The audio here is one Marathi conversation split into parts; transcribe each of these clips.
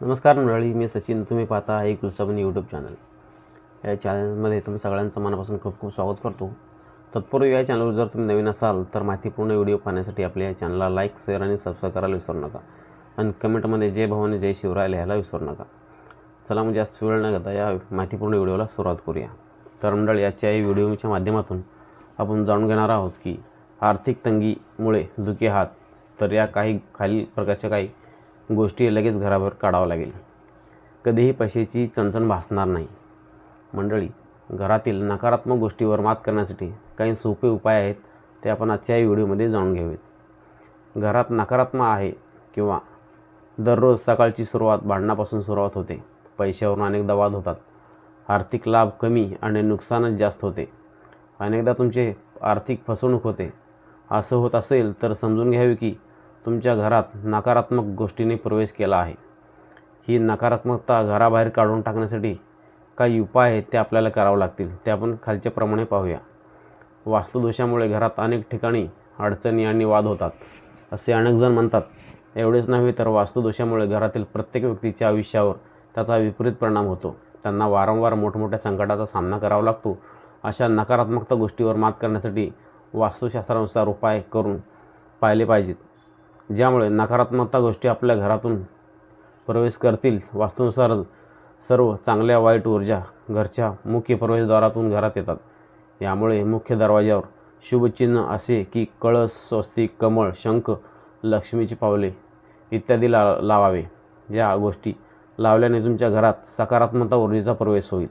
नमस्कार मंडळी मी सचिन. तुम्ही पाहता आहे गुलसाबन यूट्यूब चॅनल या चॅनलमध्ये तुम्ही सगळ्यांचं मनापासून खूप खूप स्वागत करतो. तत्पूर्वी या चॅनलवर जर तुम्ही नवीन असाल तर माहितीपूर्ण व्हिडिओ पाहण्यासाठी आपल्या या चॅनलला लाईक शेअर आणि सबस्क्राईब करायला विसरू नका. आणि कमेंटमध्ये जय भवानी जय शिवराय लिहायला विसरू नका. चला म्हणजे जास्त वेळ न घेता या माहितीपूर्ण व्हिडिओला सुरुवात करूया. तर मंडळ याच्या या व्हिडिओच्या माध्यमातून आपण जाणून घेणार आहोत की आर्थिक तंगीमुळे दुखी आहात. तर या काही खालील प्रकारच्या काही गोष्टी लगेच घराबाहेर काढावं लागेल. कधीही पैशाची चणचण भासणार नाही. मंडळी घरातील नकारात्मक गोष्टीवर मात करण्यासाठी काही सोपे उपाय आहेत ते आपण आजच्या व्हिडिओमध्ये जाणून घेऊयात. घरात नकारात्मक आहे किंवा दररोज सकाळची सुरुवात भांडणापासून सुरुवात होते पैशावरून अनेकदा वाद होतात. आर्थिक लाभ कमी आणि नुकसानच जास्त होते. अनेकदा तुमचे आर्थिक फसवणूक होते. असं होत असेल तर समजून घ्यावे की तुमच्या घरात नकारात्मक गोष्टीने प्रवेश केला आहे. ही नकारात्मकता घराबाहेर काढून टाकण्यासाठी काही उपाय आहेत ते आपल्याला करावे लागतील. ते आपण खालच्या प्रमाणे पाहूया. वास्तुदोषामुळे घरात अनेक ठिकाणी अडचणी आणि वाद होतात असे अनेकजण म्हणतात. एवढेच नव्हे तर वास्तुदोषामुळे घरातील प्रत्येक व्यक्तीच्या आयुष्यावर त्याचा विपरीत परिणाम होतो. त्यांना वारंवार मोठमोठ्या संकटाचा सामना करावा लागतो. अशा नकारात्मकता गोष्टीवर मात करण्यासाठी वास्तुशास्त्रानुसार उपाय करून पाहिले पाहिजेत. ज्यामुळे नकारात्मकता गोष्टी आपल्या घरातून प्रवेश करतील. वास्तूनुसार सर्व चांगल्या वाईट ऊर्जा घरच्या मुख्य प्रवेशद्वारातून घरात येतात. यामुळे मुख्य दरवाज्यावर शुभचिन्ह असे की कळस स्वस्तिक कमळ शंख लक्ष्मीची पावले इत्यादी ला लावावे. या गोष्टी लावल्याने तुमच्या घरात सकारात्मकता ऊर्जेचा प्रवेश होईल.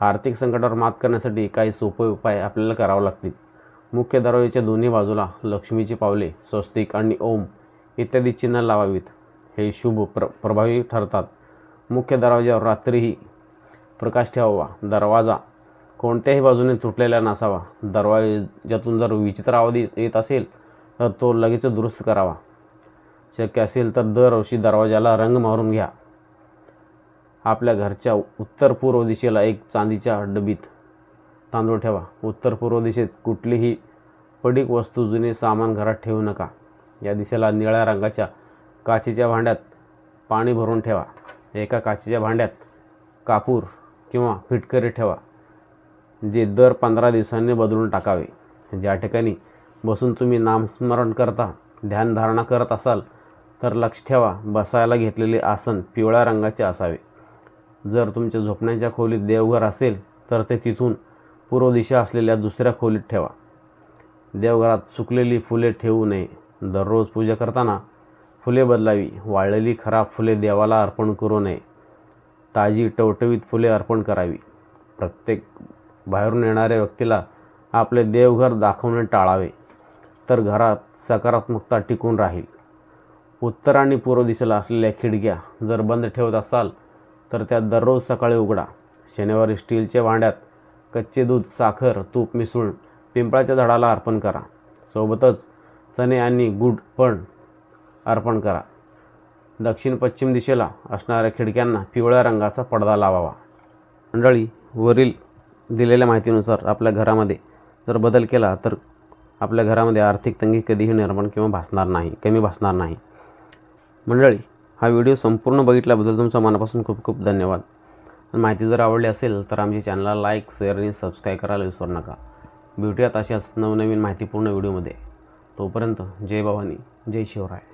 आर्थिक संकटावर मात करण्यासाठी काही सोपे उपाय आपल्याला करावे लागतील. मुख्य दरवाजाच्या दोन्ही बाजूला लक्ष्मीची पावले स्वस्तिक आणि ओम इत्यादी चिन्ह लावावीत. हे शुभ प्र प्रभावी ठरतात. मुख्य दरवाजावर रात्रीही प्रकाश ठेवावा. दरवाजा कोणत्याही बाजूने तुटलेला नसावा. दरवाजातून जर विचित्र आवाज येत असेल तर तो लगेच दुरुस्त करावा. शक्य असेल तर दरवर्षी दरवाजाला रंग मारून घ्या. आपल्या घरच्या उत्तर पूर्व दिशेला एक चांदीच्या डबीत तांदूळ ठेवा. उत्तर पूर्व दिशेत कुठलीही पडीक वस्तू जुने सामान घरात ठेवू नका. या दिशेला निळ्या रंगाच्या काचेच्या भांड्यात पाणी भरून ठेवा. एका काचेच्या भांड्यात कापूर किंवा फिटकरी ठेवा जे दर पंधरा दिवसांनी बदलून टाकावे. ज्या ठिकाणी बसून तुम्ही नामस्मरण करता ध्यानधारणा करत असाल तर लक्ष ठेवा बसायला घेतलेले आसन पिवळ्या रंगाचे असावे. जर तुमच्या झोपण्याच्या खोलीत देवघर असेल तर ते तिथून पूर्व दिशा असलेल्या दुसऱ्या खोलीत ठेवा. देवघरात सुकलेली फुले ठेवू नये. दररोज पूजा करताना फुले बदलावी. वाळलेली खराब फुले देवाला अर्पण करू नये. ताजी टवटवीत फुले अर्पण करावी. प्रत्येक बाहेरून येणाऱ्या व्यक्तीला आपले देवघर दाखवणे टाळावे. तर घरात सकारात्मकता टिकून राहील. उत्तर आणि पूर्व दिशेला असलेल्या खिडक्या जर बंद ठेवत असाल तर त्या दररोज सकाळी उघडा. शनिवारी स्टीलच्या भांड्यात कच्चे दूध साखर तूप मिसळून पिंपळाच्या झाडाला अर्पण करा. सोबतच चणे आणि गुड पण अर्पण करा. दक्षिण पश्चिम दिशेला असणाऱ्या खिडक्यांना पिवळ्या रंगाचा पडदा लावावा. मंडळी वरील दिलेल्या माहितीनुसार आपल्या घरामध्ये जर बदल केला तर आपल्या घरामध्ये आर्थिक तंगी कधीही निर्माण किंवा भासणार नाही कमी भासणार नाही. मंडळी हा व्हिडिओ संपूर्ण बघितल्याबद्दल तुमचा मनापासून खूप खूप धन्यवाद. माहिती जर आवडली असेल तर आमच्या चॅनलला लाईक शेअर आणि सबस्क्राईब करायला विसरू नका. भेटूयात अशाच नवनवीन माहितीपूर्ण व्हिडिओमध्ये. तोपर्यंत जय भवानी जय शिवराय.